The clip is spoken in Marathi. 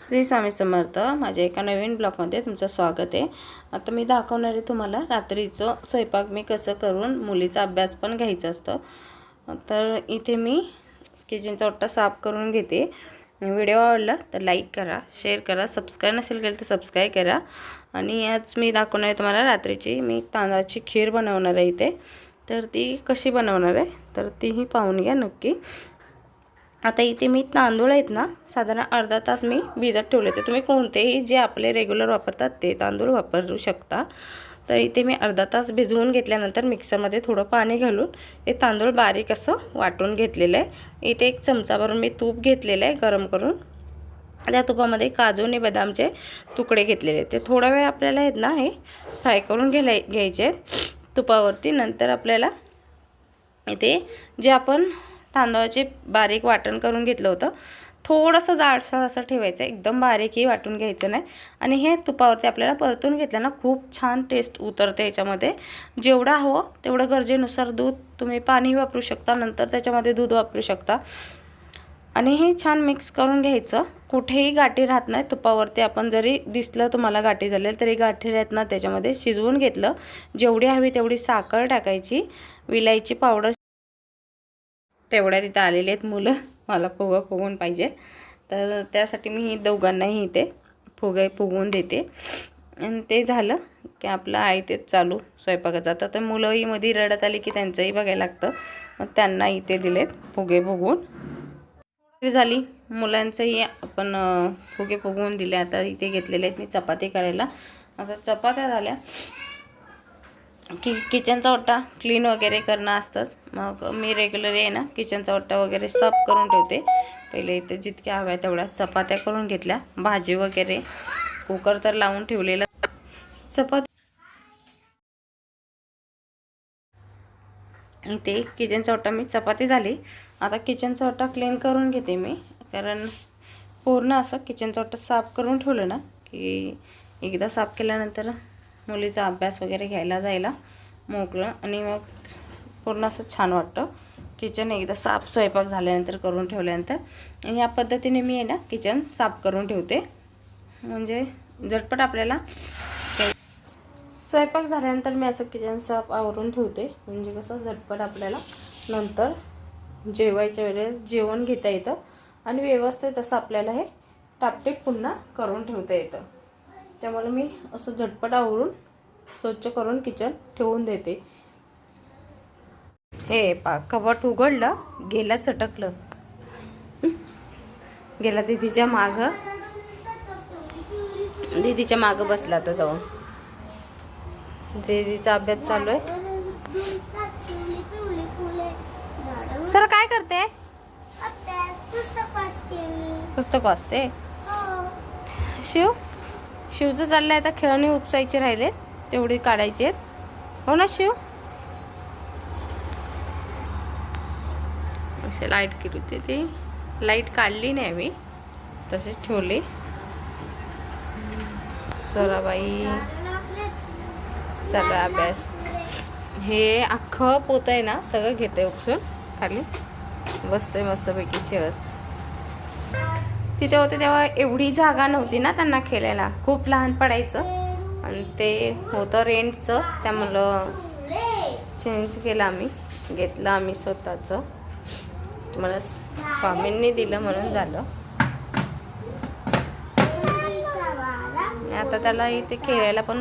श्री स्वामी समर्थ. माझ्या एका नवीन ब्लॉगमध्ये तुमचं स्वागत आहे. आता मी दाखवणार आहे तुम्हाला रात्रीचं स्वयंपाक मी कसं करून मुलीचा अभ्यास पण घ्यायचा असतं. तर इथे मी किचनचा ओट्टा साफ करून घेते. व्हिडिओ आवडला तर लाईक करा शेअर करा. सबस्क्राईब नसेल केलं तर सबस्क्राईब करा. आणि आज मी दाखवणार आहे तुम्हाला रात्रीची मी तांदळाची खीर बनवणार आहे इथे. तर ती कशी बनवणार आहे? तर तीही पाहून घ्या नक्की. आता इथे मी तांदूळ आहेत ना साधारण अर्धा तास मी भिजत ठेवले होते. तुम्ही कोणतेही जे आपले रेग्युलर वापरतात ते तांदूळ वापरू शकता. तर इथे मी अर्धा तास भिजवून घेतल्यानंतर मिक्सरमध्ये थोडं पाणी घालून ते तांदूळ बारीक असं वाटून घेतलेलं आहे. इथे एक चमचाभरून मी तूप घेतलेलं आहे गरम करून. त्या तुपामध्ये काजू आणि बदामचे तुकडे घेतलेले ते थोडा वेळ आपल्याला आहेत ना हे फ्राय करून घ्यायला घ्यायचे आहेत. तुपावरती नंतर आपल्याला इथे जे आपण तांदळाचे बारीक वाटण करून घेतलं होतं. थोडंसं जाडसर असं ठेवायचं एकदम बारीकही वाटून घ्यायचं नाही. आणि हे तुपावरती आपल्याला परतून घेतलं ना खूप छान टेस्ट उतरते याच्यामध्ये. जेवढं हवं तेवढं गरजेनुसार दूध तुम्ही पाणी वापरू शकता नंतर त्याच्यामध्ये दूध वापरू शकता. आणि हे छान मिक्स करून घ्यायचं. कुठेही गाठी राहत नाही तुपावरती आपण जरी दिसलं तुम्हाला गाठी झालेलं तरी गाठी राहत ना त्याच्यामध्ये शिजवून घेतलं. जेवढी हवी तेवढी साखर टाकायची विलायची पावडर तेवढ्या तिथं आलेले आहेत मुलं. मला फुगं फुगवून पाहिजे. तर त्यासाठी मी दोघांनाही इथे फुगे फुगवून देते. आणि ते झालं की आपलं आहे तेच चालू स्वयंपाकाचं. आता तर मुलंही मध्ये रडत आली की त्यांचंही बघायला लागतं. मग त्यांना इथे दिलेत फुगे फुगवून. झाली. मुलांचंही आपण फुगे फुगवून दिले. आता इथे घेतलेले आहेत मी चपाती करायला. आता चपात्या झाल्या. की किचनचा ओटा क्लीन वगैरे करणं असतंच. मग मी रेग्युलर आहे ना किचनचा ओटा वगैरे साफ करून ठेवते. पहिले इथे जितक्या हव्या तेवढ्या चपात्या करून घेतल्या. भाजी वगैरे कुकर तर लावून ठेवलेलं. चपाती इथे किचनचा ओटा मी चपाती झाली. आता किचनचा ओटा क्लीन करून घेते मी. कारण पूर्ण असं किचनचा ओटा साफ करून ठेवलं ना की एकदा साफ केल्यानंतर मुलीचा अभ्यास वगैरे घ्यायला जायला मोकळं आणि मग पूर्ण असं छान वाटतं. किचन एकदा साफ स्वयंपाक झाल्यानंतर करून ठेवल्यानंतर. आणि या पद्धतीने मी आहे ना किचन साफ करून ठेवते. म्हणजे झटपट आपल्याला स्वयंपाक झाल्यानंतर मी असं किचन साफ आवरून ठेवते. म्हणजे कसं झटपट आपल्याला नंतर जेवायच्या वेळेस जेवण घेता येतं. आणि व्यवस्थित असं आपल्याला हे तापटीप पुन्हा करून ठेवता येतं. त्यामुळे मी असं झटपट आवरून स्वच्छ करून किचन ठेवून देते. हे पा कपाट उघडलं गेला सटकलं. गेला दीदीच्या माग. दीदीच्या माग बसला आता जाऊन. दीदीचा अभ्यास चालू आहे. सर काय करते? पुस्तक वाचते शिव? शिवचं चाललं आहे आता खेळणी उपसायचे राहिलेत तेवढी काढायची आहेत. हो ना शिव? असे लाइट केली होती ती. लाइट काढली नाही मी. तसेच ठेवले. सराबाई. चालू अभ्यास. हे अख्खं पोत आहे ना सगळं घेते उपसून खाली. बसतंय मस्तपैकी खेळत. तिथे होते तेव्हा एवढी जागा नव्हती ना त्यांना खेळायला. खूप लहान पडायचं. आणि ते होतं रेंटचं त्यामुळं चेंज केलं आम्ही. घेतलं आम्ही स्वतःचं. मला स्वामींनी दिलं म्हणून झालं. आता त्याला इथे खेळायला पण